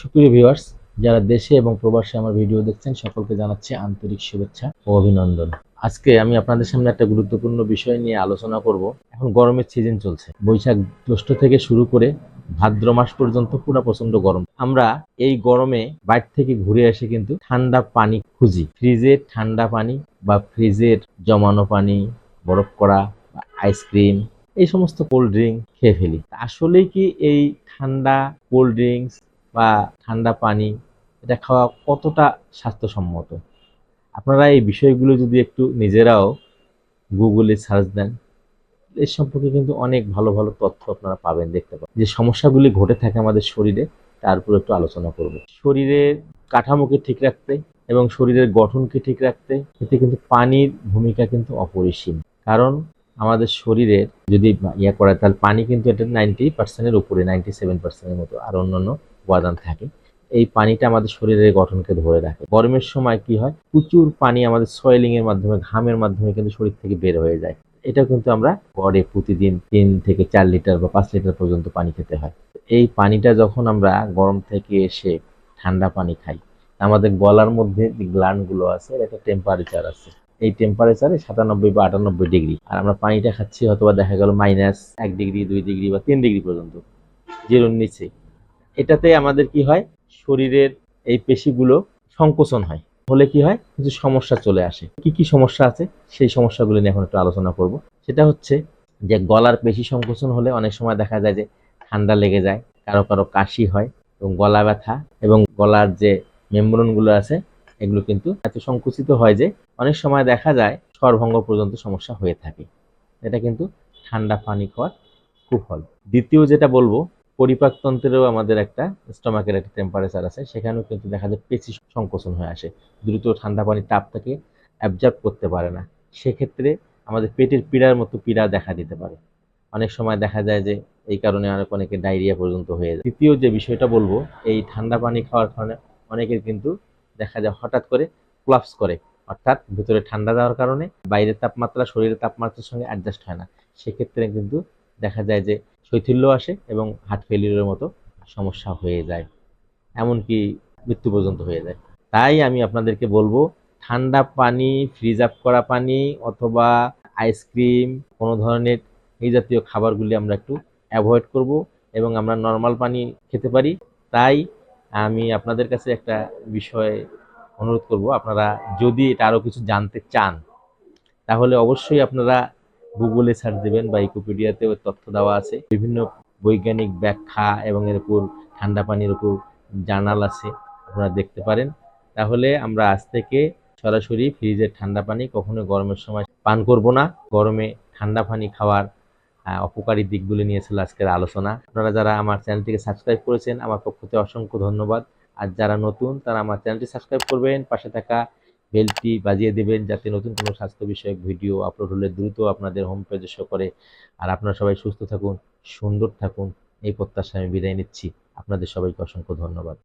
সুপ্রিয় ভিউয়ার্স যারা দেশে এবং প্রবাসে আমার ভিডিও দেখছেন, সকলকে জানাচ্ছি আন্তরিক শুভেচ্ছা ও অভিনন্দন। আজকে আমি আপনাদের সামনে একটা গুরুত্বপূর্ণ বিষয় নিয়ে আলোচনা করব। এখন গরমের সিজন চলছে। বৈশাখ জ্যৈষ্ঠ থেকে শুরু করে ভাদ্র মাস পর্যন্ত পুরো প্রচণ্ড গরম। আমরা এই গরমে বাইরে থেকে ঘুরে এসে কিন্তু ঠান্ডা পানি খুঁজি। ফ্রিজের ঠান্ডা পানি বা ফ্রিজের জমানো পানি, বরফ করা বা আইসক্রিম এই সমস্ত কোল্ড ড্রিঙ্ক খেয়ে ফেলি। আসলেই কি এই ঠান্ডা কোল্ড ড্রিঙ্কস বা ঠান্ডা পানি, এটা খাওয়া কতটা স্বাস্থ্যসম্মত? আপনারা এই বিষয়গুলো যদি একটু নিজেরাও গুগলে সার্চ দেন এর সম্পর্কে কিন্তু অনেক ভালো ভালো তথ্য আপনারা পাবেন, দেখতে পাবেন। যে সমস্যাগুলি ঘটে থাকে আমাদের শরীরে, তার উপর একটু আলোচনা করব। শরীরের কাঠামোকে ঠিক রাখতে এবং শরীরের গঠনকে ঠিক রাখতে, এতে কিন্তু পানির ভূমিকা কিন্তু অপরিসীম। কারণ আমাদের শরীরে যদি ইয়ে করে তাহলে পানি কিন্তু এটা নাইনটি পার্সেন্টের উপরে নাইনটি সেভেন পার্সেন্টের মতো, আর অন্যান্য উপাদান থাকে, এই পানিটা আমাদের শরীরের গঠনকে ধরে রাখে। গরমের সময় কি হয়? প্রচুর পানি আমাদের সয়েলিং এর মাধ্যমে, ঘামের মাধ্যমে কিন্তু শরীর থেকে বের হয়ে যায়। এটা কিন্তু আমরা গড়ে প্রতিদিন তিন থেকে চার লিটার বা পাঁচ লিটার পর্যন্ত পানি খেতে হয়। এই পানিটা যখন আমরা গরম থেকে এসে ঠান্ডা পানি খাই, আমাদের গলার মধ্যে যে গ্ল্যান্ডগুলো আছে একটা টেম্পারেচার আছে। এই টেম্পারেচারে সাতানব্বই বা আটানব্বই ডিগ্রি। আর আমরা পানিটা খাচ্ছি হয়তোবা দেখা গেল মাইনাস এক ডিগ্রি, দুই ডিগ্রি বা তিন ডিগ্রি পর্যন্ত। জিরোর নিচে। এটাতে আমাদের কি হয়? শরীরের এই পেশিগুলো সংকোচন হয়। হলে কি হয়? কিছু সমস্যা চলে আসে। কি কি সমস্যা আছে? সেই সমস্যাগুলো নিয়ে এখন একটু আলোচনা করব। সেটা হচ্ছে যে গলার পেশি সংকোচন হলে অনেক সময় দেখা যায় যে ঠান্ডা লেগে যায়, কারও কারও কাশি হয় এবং গলা ব্যথা এবং গলার যে মেমব্রনগুলো আছে, এগুলো কিন্তু এত সংকুচিত হয় যে অনেক সময় দেখা যায় স্বরভঙ্গ পর্যন্ত সমস্যা হয়ে থাকে। এটা কিন্তু ঠান্ডা পানি খাওয়ার কুফল। দ্বিতীয় যেটা বলব পরিপাকতন্ত্রেরও আমাদের একটা স্টমাকের একটা টেম্পারেচার আছে, সেখানেও কিন্তু দেখা যায় পেশি সংকোচন হয়ে আসে। দ্রুত ঠান্ডা পানির তাপটাকে অ্যাবজর্ব করতে পারে না। সেক্ষেত্রে আমাদের পেটের পীড়ার মতো পীড়া দেখা দিতে পারে। অনেক সময় দেখা যায় যে এই কারণে অনেক অনেকে ডায়রিয়া পর্যন্ত হয়ে যায়। তৃতীয় যে বিষয়টা বলব, এই ঠান্ডা পানি খাওয়ার কারণে অনেকের কিন্তু দেখা যায় হঠাৎ করে ক্লাপস করে। অর্থাৎ ভিতরে ঠান্ডা দেওয়ার কারণে বাইরের তাপমাত্রা, শরীরের তাপমাত্রার সঙ্গে অ্যাডজাস্ট হয় না। সেক্ষেত্রে কিন্তু দেখা যায় যে শৈথিল্য আসে এবং হার্ট ফেলিউরের মতো সমস্যা হয়ে যায়। এমনকি মৃত্যু পর্যন্ত হয়ে যায়। তাই আমি আপনাদেরকে বলব, ঠান্ডা পানি ফ্রিজ আপ করা পানি অথবা আইসক্রিম কোনো ধরনের এই জাতীয় খাবারগুলি আমরা একটু অ্যাভয়েড করব এবং আমরা নর্মাল পানি খেতে পারি। তাই আমি আপনাদের কাছে একটা বিষয় অনুরোধ করব, আপনারা যদি এটা আরও কিছু জানতে চান, তাহলে অবশ্যই আপনারা গুগলে সার্চ দেবেন বা ইকোপিডিয়াতেও তথ্য দেওয়া আছে। বিভিন্ন বৈজ্ঞানিক ব্যাখ্যা এবং এর উপর ঠান্ডা পানির উপর জার্নাল আছে, আপনারা দেখতে পারেন। তাহলে আমরা আজ থেকে সরাসরি ফ্রিজের ঠান্ডা পানি কখনো গরমের সময় পান করব না। গরমে ঠান্ডা পানি খাওয়ার অপকারী দিকগুলি নিয়ে ছিল আজকের আলোচনা। আপনারা যারা আমার চ্যানেলটিকে সাবস্ক্রাইব করেছেন, আমার পক্ষ থেকে অসংখ্য ধন্যবাদ। আর যারা নতুন, তারা আমার চ্যানেলটি সাবস্ক্রাইব করবেন। পাশে থাকা বেলটি বাজিয়ে দেবেন যাতে নতুন কোনো স্বাস্থ্য বিষয়ক ভিডিও আপলোড হলে দ্রুত আপনাদের হোম পেজে শো করে। আর আপনারা সবাই সুস্থ থাকুন, সুন্দর থাকুন, এই প্রত্যাশা আমি বিদায় নিচ্ছি। আপনাদের সবাইকে অসংখ্য ধন্যবাদ।